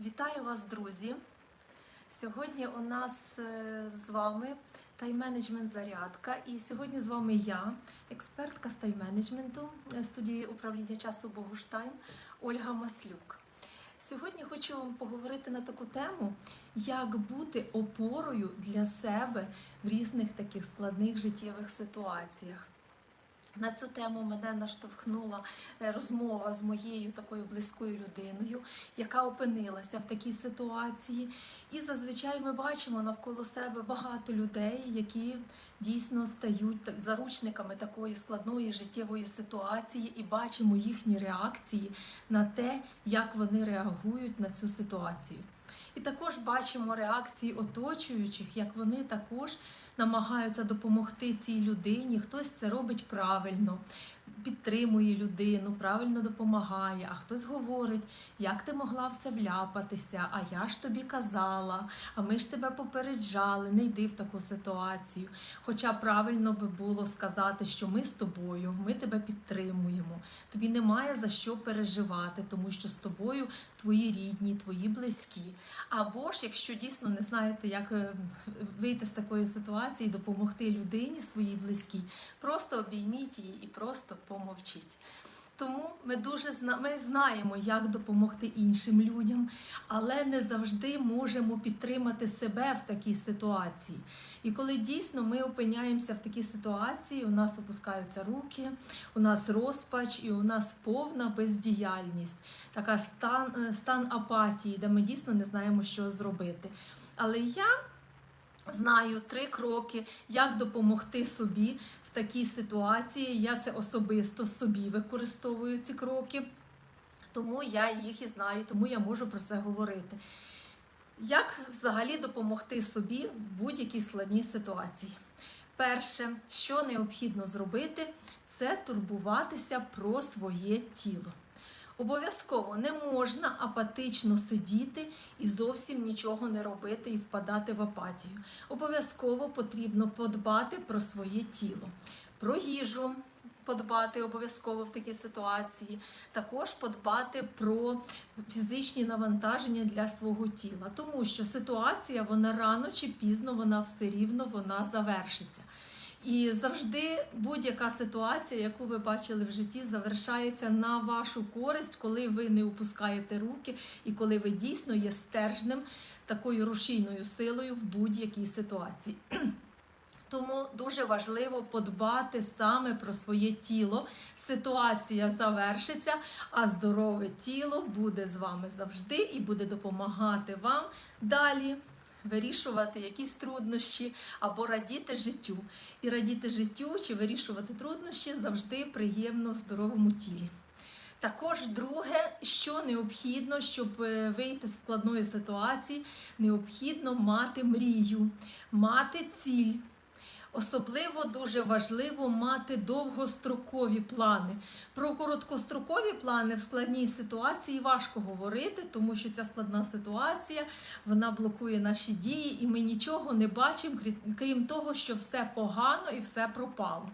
Вітаю вас, друзі! Сьогодні у нас е, з вами тайм-менеджмент зарядка. І сьогодні з вами я, експертка з тайм-менеджменту е, студії управління часу Богуштайм Ольга Маслюк. Сьогодні хочу вам поговорити на таку тему, як бути опорою для себе в різних таких складних життєвих ситуаціях. На цю тему мене наштовхнула е, розмова з моєю такою близькою людиною, яка опинилася в такій ситуації. І зазвичай ми бачимо навколо себе багато людей, які дійсно стають заручниками такої складної життєвої ситуації, і бачимо їхні реакції на те, як вони реагують на цю ситуацію. І також бачимо реакції оточуючих, як вони також намагаються допомогти цій людині. Хтось це робить правильно, підтримує людину, правильно допомагає, а хтось говорить, як ти могла в це вляпатися, а я ж тобі казала, а ми ж тебе попереджали, не йди в таку ситуацію. Хоча правильно би було сказати, що ми з тобою, ми тебе підтримуємо. Тобі немає за що переживати, тому що з тобою твої рідні, твої близькі. Або ж, якщо дійсно не знаєте, як е, вийти з такої ситуації, допомогти людині своїй близькій, просто обійміть її і просто помовчіть. Тому ми дуже зна... ми знаємо, як допомогти іншим людям, але не завжди можемо підтримати себе в такій ситуації. І коли дійсно ми опиняємося в такій ситуації, у нас опускаються руки, у нас розпач і у нас повна бездіяльність, така стан, стан апатії, де ми дійсно не знаємо, що зробити. Але я знаю три кроки, як допомогти собі в такій ситуації. Я це особисто собі використовую ці кроки, тому я їх і знаю, тому я можу про це говорити. Як взагалі допомогти собі в будь-якій складній ситуації? Перше, що необхідно зробити, це турбуватися про своє тіло. Обов'язково не можна апатично сидіти і зовсім нічого не робити і впадати в апатію. Обов'язково потрібно подбати про своє тіло, про їжу. Подбати обов'язково в такій ситуації, також подбати про фізичні навантаження для свого тіла, тому що ситуація вона рано чи пізно вона все рівно вона завершиться. І завжди будь-яка ситуація, яку ви бачили в житті, завершається на вашу користь, коли ви не опускаєте руки і коли ви дійсно є стержнем такою рушійною силою в будь-якій ситуації. Тому дуже важливо подбати саме про своє тіло. Ситуація завершиться, а здорове тіло буде з вами завжди і буде допомагати вам далі вирішувати якісь труднощі або радіти життю. І радіти життю чи вирішувати труднощі завжди приємно в здоровому тілі. Також друге, що необхідно, щоб е, вийти з складної ситуації, необхідно мати мрію, мати ціль. Особливо дуже важливо мати довгострокові плани. Про короткострокові плани в складній ситуації важко говорити, тому що ця складна ситуація вона блокує наші дії, і ми нічого не бачимо, крі- крім того, що все погано і все пропало.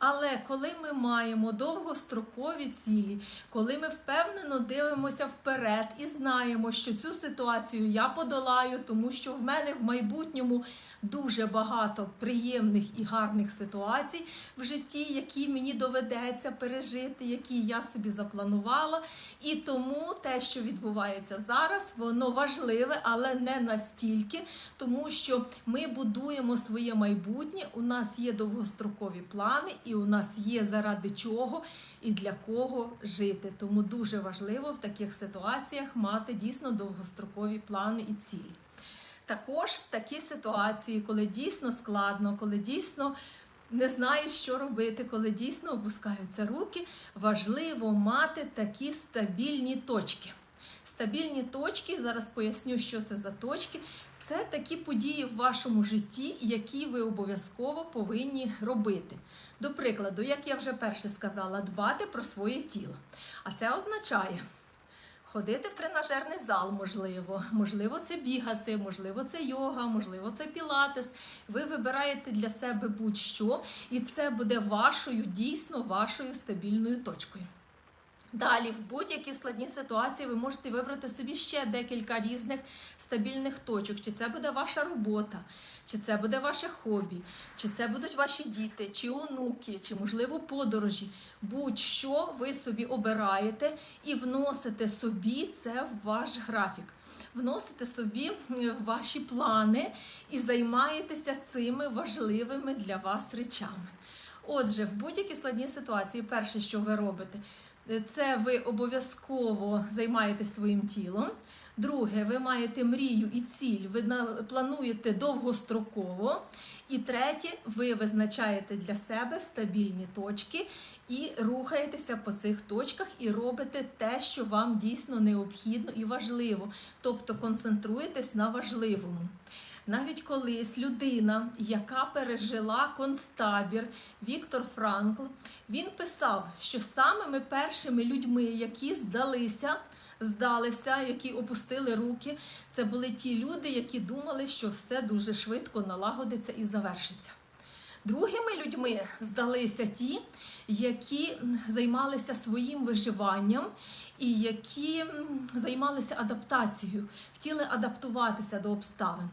Але коли ми маємо довгострокові цілі, коли ми впевнено дивимося вперед і знаємо, що цю ситуацію я подолаю, тому що в мене в майбутньому дуже багато приємних і гарних ситуацій в житті, які мені доведеться пережити, які я собі запланувала. І тому те, що відбувається зараз, воно важливе, але не настільки, тому що ми будуємо своє майбутнє. У нас є довгострокові плани, у нас є заради чого і для кого жити. Тому дуже важливо в таких ситуаціях мати дійсно довгострокові плани і цілі. Також в такій ситуації, коли дійсно складно, коли дійсно не знаєш, що робити, коли дійсно опускаються руки, важливо мати такі стабільні точки. Стабільні точки, зараз поясню, що це за точки. Це такі події в вашому житті, які ви обов'язково повинні робити. До прикладу, як я вже перше сказала, дбати про своє тіло. А це означає ходити в тренажерний зал, можливо, можливо, це бігати, можливо, це йога, можливо, це пілатес. Ви вибираєте для себе будь-що, і це буде вашою, дійсно вашою стабільною точкою. Далі, в будь-якій складній ситуації ви можете вибрати собі ще декілька різних стабільних точок. Чи це буде ваша робота, чи це буде ваше хобі, чи це будуть ваші діти, чи онуки, чи, можливо, подорожі. Будь-що ви собі обираєте і вносите собі це в ваш графік. Вносите собі ваші плани і займаєтеся цими важливими для вас речами. Отже, в будь-якій складній ситуації, перше, що ви робите, це ви обов'язково займаєтесь своїм тілом. Друге, ви маєте мрію і ціль, ви плануєте довгостроково. І третє, ви визначаєте для себе стабільні точки і рухаєтеся по цих точках і робите те, що вам дійсно необхідно і важливо. Тобто концентруєтесь на важливому. Навіть колись людина, яка пережила концтабір Віктор Франкл, він писав, що самими першими людьми, які здалися, здалися, які опустили руки, це були ті люди, які думали, що все дуже швидко налагодиться і завершиться. Другими людьми здалися ті, які займалися своїм виживанням і які займалися адаптацією, хотіли адаптуватися до обставин.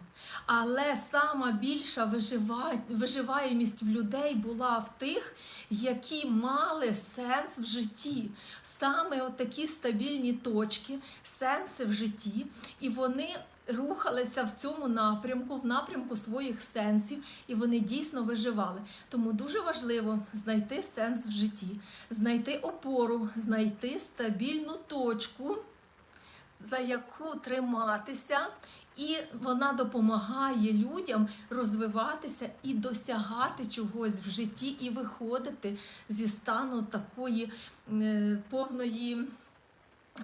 Але сама більша вижива- виживаємість в людей була в тих, які мали сенс в житті. Саме отакі стабільні точки, сенси в житті, і вони рухалися в цьому напрямку, в напрямку своїх сенсів, і вони дійсно виживали. Тому дуже важливо знайти сенс в житті, знайти опору, знайти стабільну точку, за яку триматися. І вона допомагає людям розвиватися і досягати чогось в житті, і виходити зі стану такої е, повної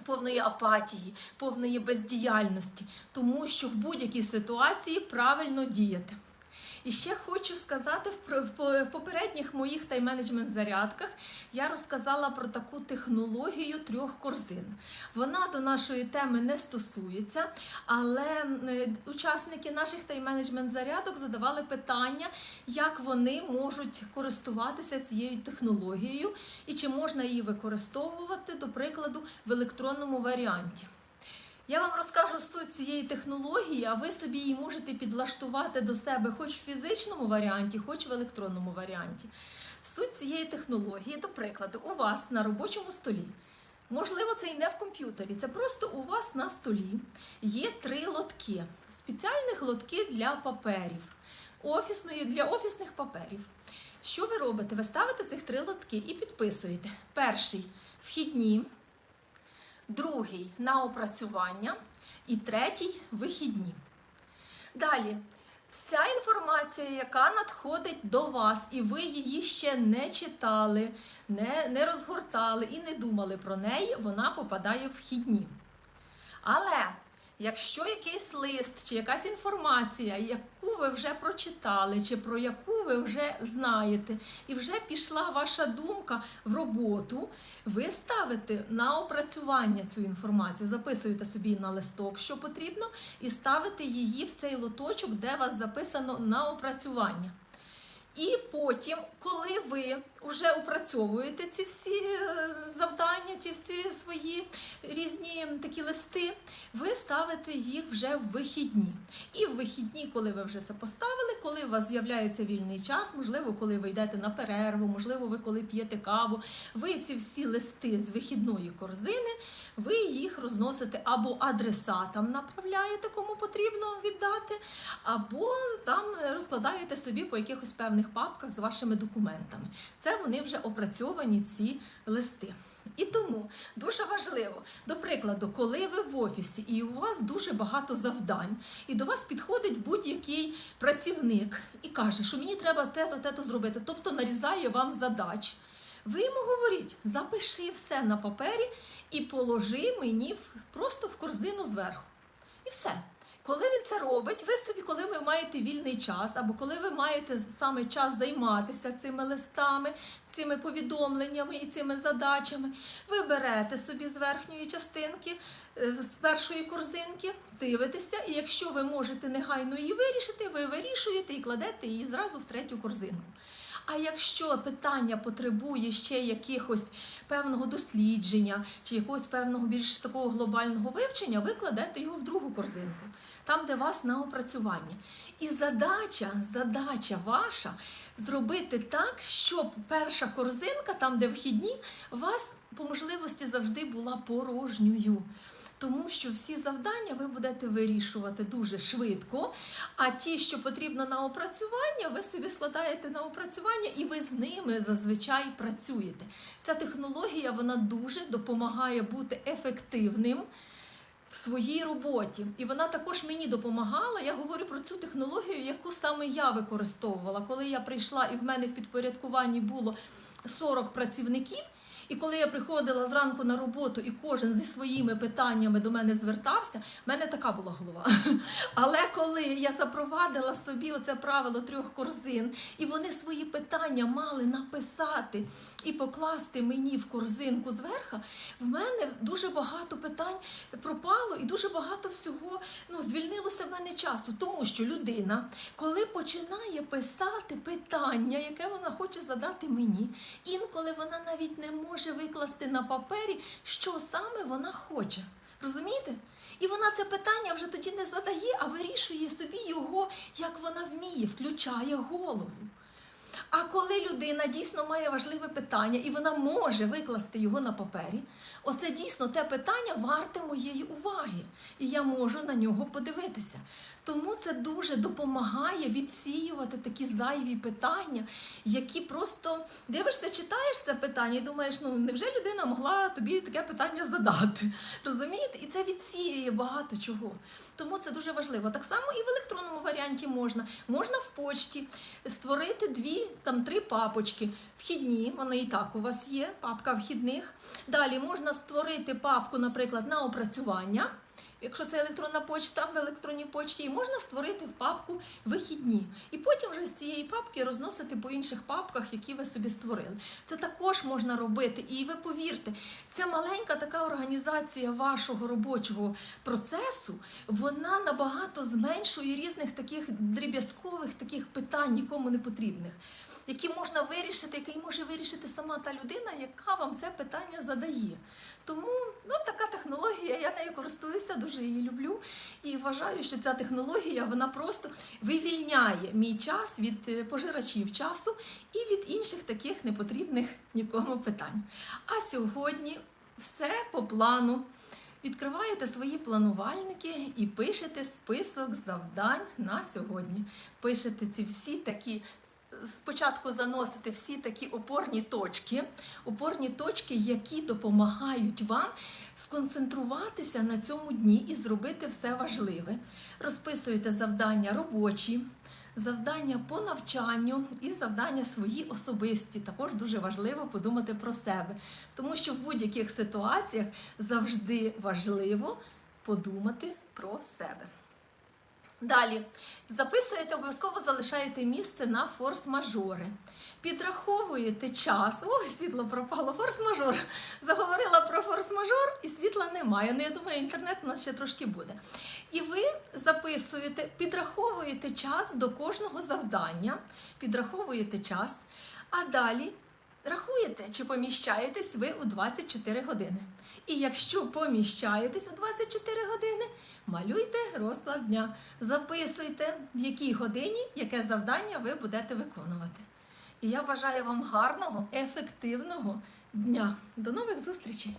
повної апатії, повної бездіяльності, тому що в будь-якій ситуації правильно діяти. І ще хочу сказати, в попередніх моїх тайм-менеджмент зарядках я розказала про таку технологію трьох корзин. Вона до нашої теми не стосується, але е, учасники наших тайм-менеджмент зарядок задавали питання, як вони можуть користуватися цією технологією і чи можна її використовувати, до прикладу, в електронному варіанті. Я вам розкажу суть цієї технології, а ви собі її можете підлаштувати до себе хоч в фізичному варіанті, хоч в електронному варіанті. Суть цієї технології, до прикладу, у вас на робочому столі. Можливо, це і не в комп'ютері, це просто у вас на столі є три лотки, спеціальних лотки для паперів, офісної, для офісних паперів. Що ви робите? Ви ставите цих три лотки і підписуєте. Перший вхідні, другий на опрацювання і третій вихідні. Далі, вся інформація, яка надходить до вас, і ви її ще не читали, не, не розгортали і не думали про неї, вона попадає в вхідні. Але якщо якийсь лист чи якась інформація, яку ви вже прочитали, чи про яку ви вже знаєте, і вже пішла ваша думка в роботу, ви ставите на опрацювання цю інформацію, записуєте собі на листок, що потрібно, і ставите її в цей лоточок, де вас записано на опрацювання. І потім, коли ви вже опрацьовуєте ці всі е, завдання, ці всі свої різні такі листи, ви ставите їх вже в вихідні. І в вихідні, коли ви вже це поставили, коли у вас з'являється вільний час, можливо, коли ви йдете на перерву, можливо, ви коли п'єте каву, ви ці всі листи з вихідної корзини, ви їх розносите або адресатам направляєте, кому потрібно віддати, або там розкладаєте собі по якихось певних папках з вашими документами. Це вони вже опрацьовані ці листи. І тому дуже важливо, до прикладу, коли ви в офісі і у вас дуже багато завдань, і до вас підходить будь-який працівник і каже, що мені треба те-то, те-то зробити, тобто нарізає вам задач. Ви йому говоріть, запиши все на папері і положи мені просто в корзину зверху. І все. Коли він це робить, ви собі, коли ви маєте вільний час, або коли ви маєте саме час займатися цими листами, цими повідомленнями і цими задачами, ви берете собі з верхньої частинки, е, з першої корзинки, дивитеся, і якщо ви можете негайно її вирішити, ви вирішуєте і кладете її зразу в третю корзинку. А якщо питання потребує ще якихось певного дослідження чи якогось певного більш такого глобального вивчення, ви кладете його в другу корзинку, там, де вас на опрацювання. І задача, задача ваша зробити так, щоб перша корзинка, там, де вхідні, вас по можливості завжди була порожньою. Тому що всі завдання ви будете вирішувати дуже швидко, а ті, що потрібно на опрацювання, ви собі складаєте на опрацювання і ви з ними зазвичай працюєте. Ця технологія вона дуже допомагає бути ефективним в своїй роботі. І вона також мені допомагала. Я говорю про цю технологію, яку саме я використовувала. Коли я прийшла і в мене в підпорядкуванні було 40 працівників. І коли я приходила зранку на роботу, і кожен зі своїми питаннями до мене звертався, в мене така була голова. Але коли я запровадила собі оце правило трьох корзин, і вони свої питання мали написати і покласти мені в корзинку зверху, в мене дуже багато питань пропало, і дуже багато всього ну, звільнилося в мене часу. Тому що людина, коли починає писати питання, яке вона хоче задати мені, інколи вона навіть не може викласти на папері, що саме вона хоче. Розумієте? І вона це питання вже тоді не задає, а вирішує собі його, як вона вміє, включає голову. А коли людина дійсно має важливе питання і вона може викласти його на папері, оце дійсно те питання варте моєї уваги, і я можу на нього подивитися. Тому це дуже допомагає відсіювати такі зайві питання, які просто дивишся, читаєш це питання і думаєш, ну невже людина могла тобі таке питання задати? Розумієте? І це відсіює багато чого. Тому це дуже важливо. Так само і в електронному варіанті можна. Можна в почті створити дві, там три папочки. Вхідні, вони і так у вас є, папка вхідних. Далі можна створити папку, наприклад, на опрацювання. Якщо це електронна почта в електронній почті, і можна створити в папку вихідні. І потім вже з цієї папки розносити по інших папках, які ви собі створили. Це також можна робити. І ви повірте, ця маленька така організація вашого робочого процесу, вона набагато зменшує різних таких дріб'язкових таких питань, нікому не потрібних. Які можна вирішити, який може вирішити сама та людина, яка вам це питання задає. Тому ну, така технологія, я нею користуюся, дуже її люблю. І вважаю, що ця технологія вона просто вивільняє мій час від е, пожирачів часу і від інших таких непотрібних нікому питань. А сьогодні все по плану. Відкриваєте свої планувальники і пишете список завдань на сьогодні. Пишете ці всі такі спочатку заносити всі такі опорні точки, опорні точки, які допомагають вам сконцентруватися на цьому дні і зробити все важливе. Розписуєте завдання робочі. Завдання по навчанню і завдання свої особисті. Також дуже важливо подумати про себе, тому що в будь-яких ситуаціях завжди важливо подумати про себе. Далі записуєте, обов'язково залишаєте місце на форс-мажори. Підраховуєте час. Ой, світло пропало, форс-мажор. Заговорила про форс-мажор і світла немає. Ну, я думаю, інтернет у нас ще трошки буде. І ви записуєте, підраховуєте час до кожного завдання, підраховуєте час, а далі рахуєте, чи поміщаєтесь ви у 24 години. І якщо поміщаєтесь у 24 години, малюйте розклад дня, записуйте, в якій годині яке завдання ви будете виконувати. І я бажаю вам гарного, ефективного дня. До нових зустрічей!